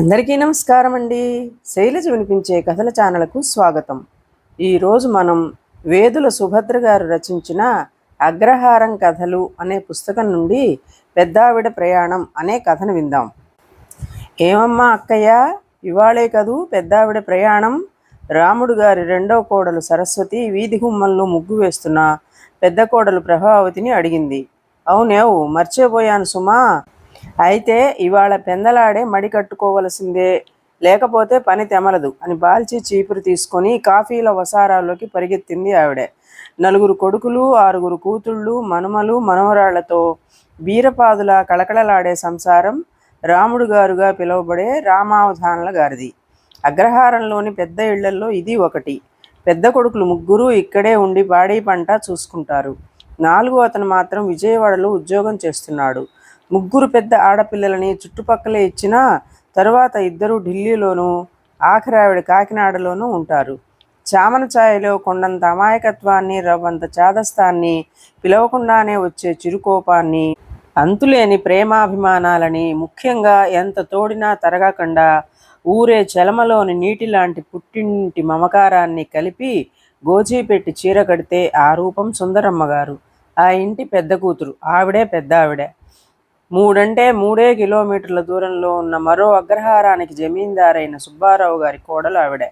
అందరికీ నమస్కారం అండి శైలజ వినిపించే కథల ఛానల్కు స్వాగతం. ఈరోజు మనం వేదుల సుభద్ర గారు రచించిన అగ్రహారం కథలు అనే పుస్తకం నుండి పెద్దావిడ ప్రయాణం అనే కథను విందాం. ఏమమ్మా అక్కయ్య? ఇవాళే కదూ పెద్దావిడ ప్రయాణం. రాముడు గారి రెండవ కోడలు సరస్వతి వీధి గుమ్మంలో ముగ్గు వేస్తున్న పెద్ద కోడలు ప్రభావతిని అడిగింది. అవునేవు మర్చిపోయాను సుమా. అయితే ఇవాళ పెందలాడే మడి కట్టుకోవలసిందే. లేకపోతే పని తెమలదు అని బాల్చి చీపురు తీసుకొని కాఫీల వసారాల్లోకి పరిగెత్తింది ఆవిడ. నలుగురు కొడుకులు ఆరుగురు కూతుళ్ళు మనుమలు మనవరాళ్ళతో వీరపాదుల కళకళలాడే సంసారం రాముడు గారుగా పిలువబడే రామావధానుల గారిది. అగ్రహారంలోని పెద్ద ఇళ్ళల్లో ఇది ఒకటి. పెద్ద కొడుకులు ముగ్గురు ఇక్కడే ఉండి బాడీ పంట చూసుకుంటారు. నాలుగు అతను మాత్రం విజయవాడలో ఉద్యోగం చేస్తున్నాడు. ముగ్గురు పెద్ద ఆడపిల్లలని చుట్టుపక్కలే ఇచ్చిన తరువాత ఇద్దరు ఢిల్లీలోనూ ఆఖరావిడ కాకినాడలోనూ ఉంటారు. చామన ఛాయలో కొండంత అమాయకత్వాన్ని రవ్వంత చాదస్తాన్ని పిలవకుండానే వచ్చే చిరుకోపాన్ని అంతులేని ప్రేమాభిమానాలని ముఖ్యంగా ఎంత తోడినా తరగకుండా ఊరే చలమలోని నీటి లాంటి పుట్టింటి మమకారాన్ని కలిపి గోజీ పెట్టి చీర కడితే ఆ రూపం సుందరమ్మ గారు ఆ ఇంటి పెద్ద కూతురు ఆవిడే పెద్ద ఆవిడే మూడంటే మూడే కిలోమీటర్ల దూరంలో ఉన్న మరో అగ్రహారానికి జమీందారైన సుబ్బారావు గారి కోడలు ఆవిడే.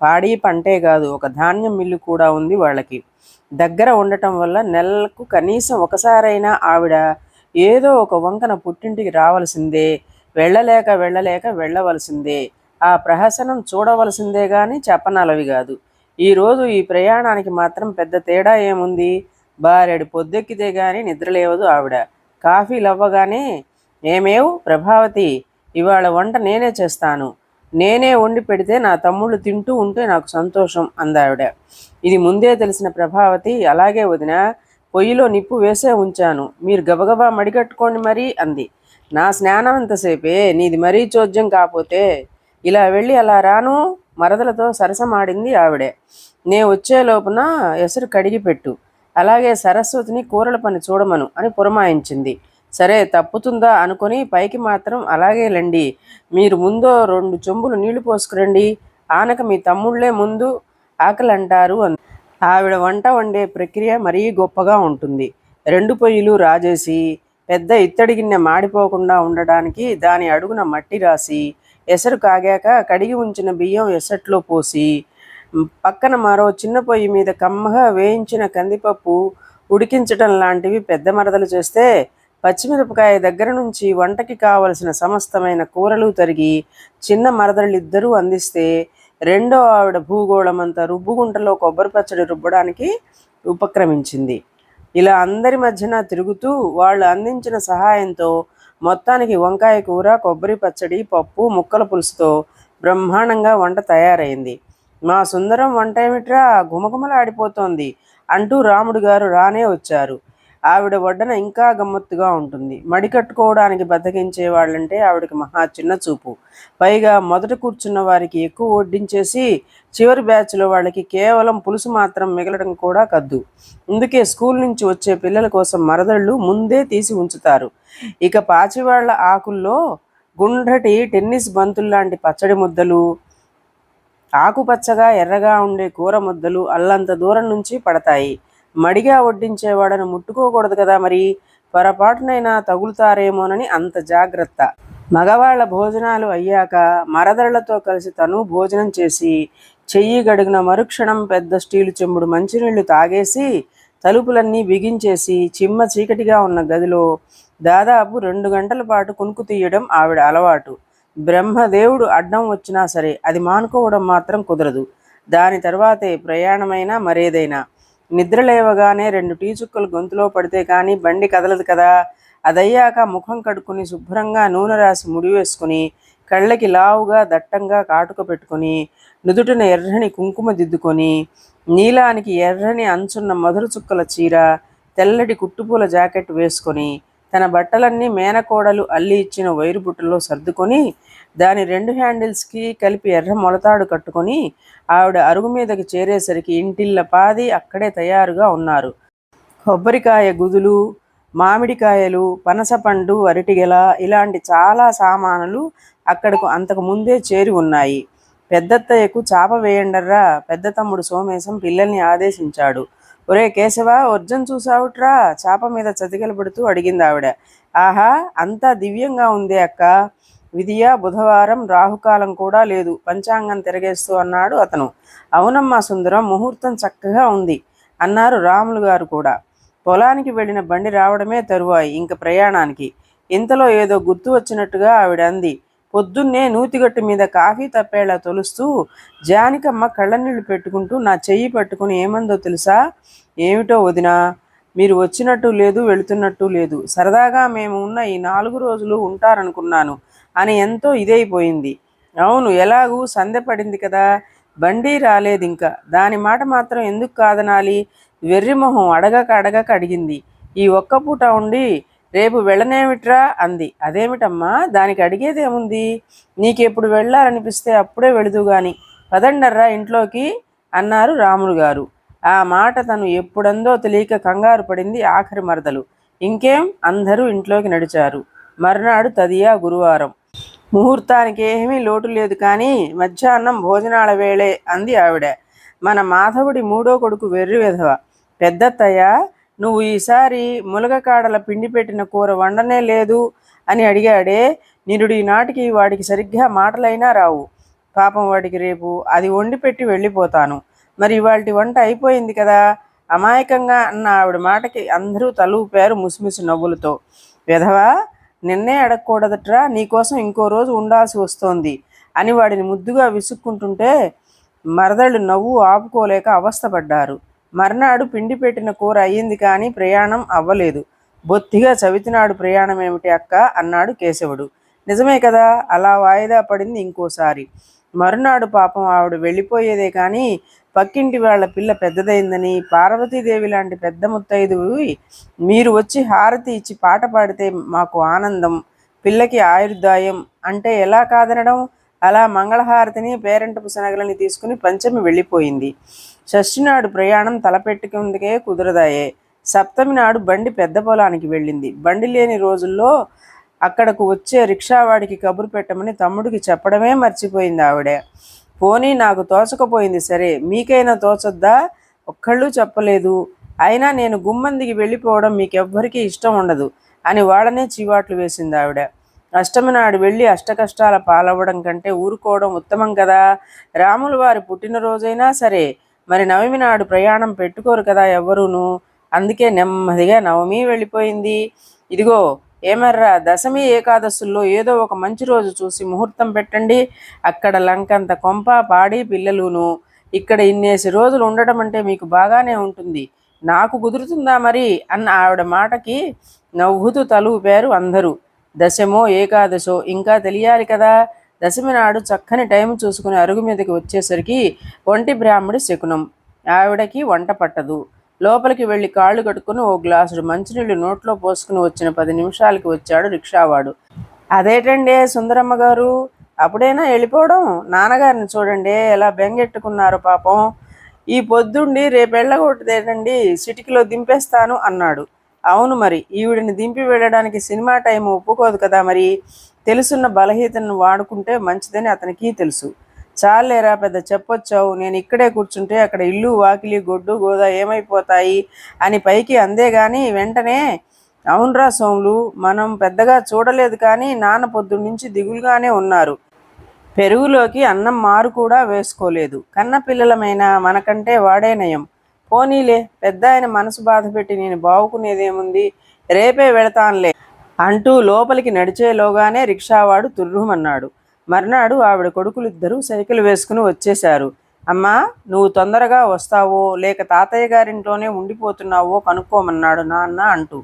పాడి పంటే కాదు ఒక ధాన్యం మిల్లు కూడా ఉంది వాళ్ళకి. దగ్గర ఉండటం వల్ల నెలకు కనీసం ఒకసారైనా ఆవిడ ఏదో ఒక వంకన పుట్టింటికి రావలసిందే వెళ్ళలేక వెళ్ళలేక వెళ్ళవలసిందే. ఆ ప్రహసనం చూడవలసిందే గాని చెప్పనలవి కాదు. ఈరోజు ఈ ప్రయాణానికి మాత్రం పెద్ద తేడా ఏముంది? బారెడు పొద్దెక్కితే గాని నిద్రలేవదు ఆవిడ. కాఫీ లవ్వగానే ఏమేవ్? ప్రభావతి ఇవాళ వంట నేనే చేస్తాను. నేనే వండి పెడితే నా తమ్ముళ్ళు తింటూ ఉంటే నాకు సంతోషం అందావిడ. ఇది ముందే తెలిసిన ప్రభావతి అలాగే వదిన పొయ్యిలో నిప్పు వేసే ఉంచాను. మీరు గబగబా మడిగట్టుకోండి మరీ అంది. నా స్నానం ఎంతసేపే నీది మరీ చోద్యం కాపోతే. ఇలా వెళ్ళి అలా రాను మరదలతో సరసమాడింది ఆవిడే. నే వచ్చే లోపున ఎసరు కడిగి పెట్టు. అలాగే సరస్వతిని కూరల పని చూడమను అని పురమాయించింది. సరే తప్పుతుందా అనుకొని పైకి మాత్రం అలాగే లండి. మీరు ముందో రెండు చెంబులు నీళ్ళు పోసుకురండి. ఆనక మీ తమ్ముళ్ళే ముందు ఆకలి అంటారు అంది ఆవిడ వంట వండే ప్రక్రియ మరీ గొప్పగా ఉంటుంది. రెండు పొయ్యిలు రాజేసి పెద్ద ఇత్తడి గిన్నె మాడిపోకుండా ఉండడానికి దాని అడుగున మట్టి రాసి ఎసరు కాగాక కడిగి ఉంచిన బియ్యం ఎసట్లో పోసి పక్కన మరో చిన్న పొయ్యి మీద కమ్మగా వేయించిన కందిపప్పు ఉడికించటం లాంటివి పెద్ద మరదలు చేస్తే పచ్చిమిరపకాయ దగ్గర నుంచి వంటకి కావలసిన సమస్తమైన కూరలు తరిగి చిన్న మరదలిద్దరూ అందిస్తే రెండో ఆవిడ భూగోళమంతా రుబ్బుగుంటలో కొబ్బరి పచ్చడి రుబ్బడానికి ఉపక్రమించింది. ఇలా అందరి మధ్యన తిరుగుతూ వాళ్ళు అందించిన సహాయంతో మొత్తానికి వంకాయ కూర కొబ్బరి పచ్చడి పప్పు ముక్కల పులుసుతో బ్రహ్మాండంగా వంట తయారైంది. మా సుందరం వంట ఏమిట్రా గుమగుమలాడిపోతోంది అంటూ రాముడు గారు రానే వచ్చారు. ఆవిడ వడ్డన ఇంకా గమ్మత్తుగా ఉంటుంది. మడి కట్టుకోవడానికి బద్దకించే వాళ్ళంటే ఆవిడకి మహా చిన్న చూపు. పైగా మొదట కూర్చున్న వారికి ఎక్కువ వడ్డించేసి చివరి బ్యాచ్లో వాళ్ళకి కేవలం పులుసు మాత్రం మిగలడం కూడా కద్దు. అందుకే స్కూల్ నుంచి వచ్చే పిల్లల కోసం మరదళ్ళు ముందే తీసి ఉంచుతారు. ఇక పాచివాళ్ళ ఆకుల్లో గుండ్రటి టెన్నిస్ బంతుల్లాంటి పచ్చడి ముద్దలు ఆకుపచ్చగా ఎర్రగా ఉండే కూర ముద్దలు అల్లంత దూరం నుంచి పడతాయి. మడిగా వడ్డించేవాడను ముట్టుకోకూడదు కదా మరి? పొరపాటునైనా తగులుతారేమోనని అంత జాగ్రత్త. మగవాళ్ళ భోజనాలు అయ్యాక మరదళ్ళతో కలిసి తను భోజనం చేసి చెయ్యి గడిగిన మరుక్షణం పెద్ద స్టీలు చెంబుడు మంచినీళ్ళు తాగేసి తలుపులన్నీ బిగించేసి చిమ్మ చీకటిగా ఉన్న గదిలో దాదాపు రెండు గంటల పాటు కునుకు తీయడం ఆవిడ అలవాటు. బ్రహ్మదేవుడు అడ్డం వచ్చినా సరే అది మానుకోవడం మాత్రం కుదరదు. దాని తర్వాతే ప్రయాణమైనా మరేదైనా. నిద్ర లేవగానే రెండు టీ చుక్కలు గొంతులో పడితే కానీ బండి కదలదు కదా. అదయ్యాక ముఖం కడుక్కుని శుభ్రంగా నూనె రాసి ముడి వేసుకుని కళ్ళకి లావుగా దట్టంగా కాటుక పెట్టుకొని నుదుటిన ఎర్రని కుంకుమ దిద్దుకొని నీలానికి ఎర్రని అంచున్న మధుర చుక్కల చీర తెల్లటి కుట్టుపూల జాకెట్ వేసుకొని తన బట్టలన్నీ మేనకోడలు అల్లి ఇచ్చిన వైరు బుట్టలో సర్దుకొని దాని రెండు హ్యాండిల్స్కి కలిపి ఎర్ర మొలతాడు కట్టుకొని ఆవిడ అరుగు మీదకి చేరేసరికి ఇంటిళ్ళ పాది అక్కడే తయారుగా ఉన్నారు. కొబ్బరికాయ గుదులు మామిడికాయలు పనసపండు అరటిగెల ఇలాంటి చాలా సామానులు అక్కడకు అంతకు ముందే చేరి ఉన్నాయి. పెద్దత్తయ్యకు చాప వేయండర్రా పెద్ద తమ్ముడు సోమేశం పిల్లల్ని ఆదేశించాడు. ఒరే కేశవ అర్జున్ చూసావుట్రా? చాప మీద చతికిల పెడుతూ అడిగింది ఆవిడ. ఆహా అంతా దివ్యంగా ఉంది అక్క. విధియ బుధవారం రాహుకాలం కూడా లేదు. పంచాంగం తిరగేస్తూ అన్నాడు అతను. అవునమ్మా సుందరం ముహూర్తం చక్కగా ఉంది అన్నారు రాములు గారు కూడా. పొలానికి వెళ్ళిన బండి రావడమే తరువాయి ఇంక ప్రయాణానికి. ఇంతలో ఏదో గుర్తు వచ్చినట్టుగా ఆవిడ అంది. పొద్దున్నే నూతిగట్టు మీద కాఫీ తప్పేలా తొలుస్తూ జానికమ్మ కళ్ళనీళ్ళు పెట్టుకుంటూ నా చెయ్యి పట్టుకుని ఏమందో తెలుసా? ఏమిటో వదినా? మీరు వచ్చినట్టు లేదు వెళుతున్నట్టు లేదు. సరదాగా మేము ఉన్న ఈ నాలుగు రోజులు ఉంటారనుకున్నాను అని ఎంతో ఇదైపోయింది. అవును ఎలాగూ సందె పడింది కదా. బండి రాలేదు ఇంకా దాని మాట మాత్రం ఎందుకు కాదనాలి? వెర్రిమొహం అడగక అడగక అడిగింది. ఈ ఒక్క పూట ఉండి రేపు వెళ్ళనేమిట్రా? అంది. అదేమిటమ్మా? దానికి అడిగేదేముంది నీకెప్పుడు వెళ్ళాలనిపిస్తే అప్పుడే వెళుదు గాని. పదండర్రా ఇంట్లోకి? అన్నారు రాములు గారు. ఆ మాట తను ఎప్పుడందో తెలియక కంగారు పడింది ఆఖరి మరదలు. ఇంకేం? అందరూ ఇంట్లోకి నడిచారు. మర్నాడు తదియా గురువారం. ముహూర్తానికి ఏమీ లోటు లేదు కానీ మధ్యాహ్నం భోజనాల వేళే అంది ఆవిడ. మన మాధవుడి మూడో కొడుకు వెర్రి విధవ. పెద్దత్తయ్య నువ్వు ఈసారి ములగకాడల పిండి పెట్టిన కూర వండనే లేదు అని అడిగాడే నిరుడు నాటికి వాడికి సరిగ్గా మాటలైనా రావు. పాపం వాడికి రేపు అది వండి పెట్టి వెళ్ళిపోతాను. మరి ఇవాళ వంట అయిపోయింది కదా? అమాయకంగా అన్న ఆవిడ మాటకి అందరూ తలూపారు ముసిముసి నవ్వులతో. విధవా నిన్నే అడగకూడదట్రా నీకోసం ఇంకో రోజు ఉండాల్సి వస్తోంది అని వాడిని ముద్దుగా విసుక్కుంటుంటే మరదళ్ళు నవ్వు ఆపుకోలేక అవస్థపడ్డారు. మర్నాడు పిండి పెట్టిన కూర అయ్యింది కానీ ప్రయాణం అవ్వలేదు. బొత్తిగా చవితినాడు ప్రయాణం ఏమిటి అక్క? అన్నాడు కేశవుడు. నిజమే కదా? అలా వాయిదా పడింది ఇంకోసారి. మరునాడు పాపం ఆవిడ వెళ్ళిపోయేదే కానీ పక్కింటి వాళ్ళ పిల్ల పెద్దదైందని పార్వతీదేవి లాంటి పెద్ద ముత్తైదువి మీరు వచ్చి హారతి ఇచ్చి పాట పాడితే మాకు ఆనందం పిల్లకి ఆయుర్దాయం అంటే ఎలా కాదనడం? అలా మంగళహారతిని పేరెంటపు శనగలని తీసుకుని పంచమి వెళ్ళిపోయింది. షష్ఠి నాడు ప్రయాణం తలపెట్టుకుందుకే కుదరదాయే. సప్తమి నాడు బండి పెద్ద పొలానికి వెళ్ళింది. బండి లేని రోజుల్లో అక్కడకు వచ్చే రిక్షావాడికి కబురు పెట్టమని తమ్ముడికి చెప్పడమే మర్చిపోయింది ఆవిడ. పోనీ నాకు తోచకపోయింది సరే మీకైనా తోచొద్దా? ఒక్కళ్ళు చెప్పలేదు. అయినా నేను గుమ్మందికి వెళ్ళిపోవడం మీకెవ్వరికీ ఇష్టం ఉండదు అని వాళ్ళనే చీవాట్లు వేసింది ఆవిడ. అష్టమి నాడు వెళ్ళి అష్టకష్టాల పాలవ్వడం కంటే ఊరుకోవడం ఉత్తమం కదా? రాముల వారి పుట్టినరోజైనా సరే మరి నవమి నాడు ప్రయాణం పెట్టుకోరు కదా ఎవ్వరూను అందుకే నెమ్మదిగా నవమి వెళ్ళిపోయింది. ఇదిగో ఏమర్రా? దశమి ఏకాదశుల్లో ఏదో ఒక మంచి రోజు చూసి ముహూర్తం పెట్టండి. అక్కడ లంకంత కొంప పాడి పిల్లలును. ఇక్కడ ఇన్నేసి రోజులు ఉండడం అంటే మీకు బాగానే ఉంటుంది. నాకు కుదురుతుందా మరి? అన్న ఆవిడ మాటకి నవ్వుతూ తలూపారు అందరూ. దశమో ఏకాదశో ఇంకా తెలియాలి కదా. దశమి నాడు చక్కని టైం చూసుకుని అరుగు మీదకి వచ్చేసరికి ఒంటి బ్రాహ్మడి శకునం. ఆవిడకి వంట పట్టదు. లోపలికి వెళ్ళి కాళ్ళు కట్టుకుని ఓ గ్లాసుడు మంచినీళ్ళు నోట్లో పోసుకుని వచ్చిన పది నిమిషాలకి వచ్చాడు రిక్షావాడు. అదేటండి సుందరమ్మ గారు? అప్పుడైనా వెళ్ళిపోవడం? నాన్నగారిని చూడండి ఎలా బెంగెట్టుకున్నారు పాపం. ఈ పొద్దుండి రేపు వెళ్ళగొట్టదేటండి సిటికిలో దింపేస్తాను అన్నాడు. అవును మరి ఈవిడిని దింపి వెళ్ళడానికి సినిమా టైం ఒప్పుకోదు కదా మరి. తెలుసున్న బలహీతను వాడుకుంటే మంచిదని అతనికి తెలుసు. చాలేరా పెద్ద చెప్పొచ్చావు నేను ఇక్కడే కూర్చుంటే అక్కడ ఇల్లు వాకిలి గొడ్డు గోదా ఏమైపోతాయి అని పైకి అందేగాని వెంటనే అవునరా సోములు మనం పెద్దగా చూడలేదు కానీ నాన్న పొద్దున్న నుంచి దిగులుగానే ఉన్నారు. పెరుగులోకి అన్నం మారు కూడా వేసుకోలేదు. కన్న పిల్లలమైన మనకంటే వాడే నయం. పోనీలే పెద్ద ఆయన మనసు బాధ పెట్టి నేను బావుకునేదేముంది? రేపే వెళతానులే. అంటూ లోపలికి నడిచేలోగానే రిక్షావాడు తుర్రుమన్నాడు. మర్నాడు ఆవిడ కొడుకులిద్దరూ సైకిల్ వేసుకుని వచ్చేశారు. అమ్మా నువ్వు తొందరగా వస్తావో లేక తాతయ్య గారింట్లోనే ఉండిపోతున్నావో కనుక్కోమన్నాడు నాన్న అంటూ.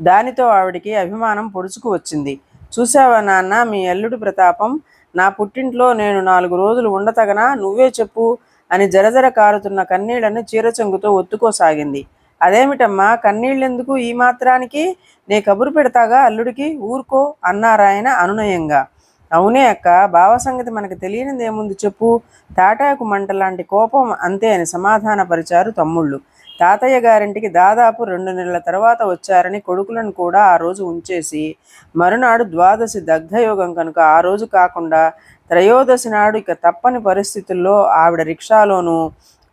దానితో ఆవిడికి అభిమానం పొడుచుకు వచ్చింది. చూసావా నాన్న మీ అల్లుడి ప్రతాపం? నా పుట్టింట్లో నేను నాలుగు రోజులు ఉండతగనా? నువ్వే చెప్పు అని జరజర కారుతున్న కన్నీళ్ళను చీరచంగుతో ఒత్తుకోసాగింది. అదేమిటమ్మా? కన్నీళ్ళెందుకు ఈ మాత్రానికి? నే కబురు పెడతాగా అల్లుడికి? ఊరుకో అన్నారాయన అనునయంగా. అవునే అక్క భావ సంగతి మనకు తెలియనిది ఏముంది చెప్పు? తాటాకు మంట లాంటి కోపం అంతే అని సమాధానపరిచారు తమ్ముళ్ళు. తాతయ్య గారింటికి దాదాపు రెండు నెలల తర్వాత వచ్చారని కొడుకులను కూడా ఆ రోజు ఉంచేసి మరునాడు ద్వాదశి దగ్ధయోగం కనుక ఆ రోజు కాకుండా త్రయోదశి నాడు ఇక తప్పని పరిస్థితుల్లో ఆవిడ రిక్షాలోనూ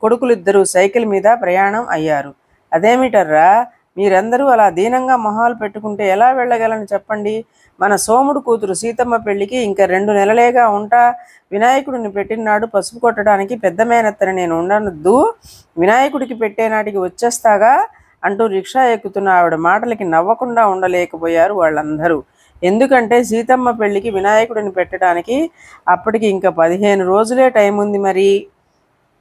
కొడుకులిద్దరూ సైకిల్ మీద ప్రయాణం అయ్యారు. అదేమిటర్రా? మీరందరూ అలా దీనంగా మొహాలు పెట్టుకుంటే ఎలా వెళ్ళగలను చెప్పండి? మన సోముడు కూతురు సీతమ్మ పెళ్ళికి ఇంకా రెండు నెలలేగా ఉంటా. వినాయకుడిని పెట్టినాడు పసుపు కొట్టడానికి పెద్ద మేనత్తని నేను ఉండనద్దు. వినాయకుడికి పెట్టే నాటికి వచ్చేస్తాగా అంటూ రిక్షా ఎక్కుతున్న ఆవిడ మాటలకి నవ్వకుండా ఉండలేకపోయారు వాళ్ళందరూ. ఎందుకంటే సీతమ్మ పెళ్ళికి వినాయకుడిని పెట్టడానికి అప్పటికి ఇంకా పదిహేను రోజులే టైం ఉంది మరి.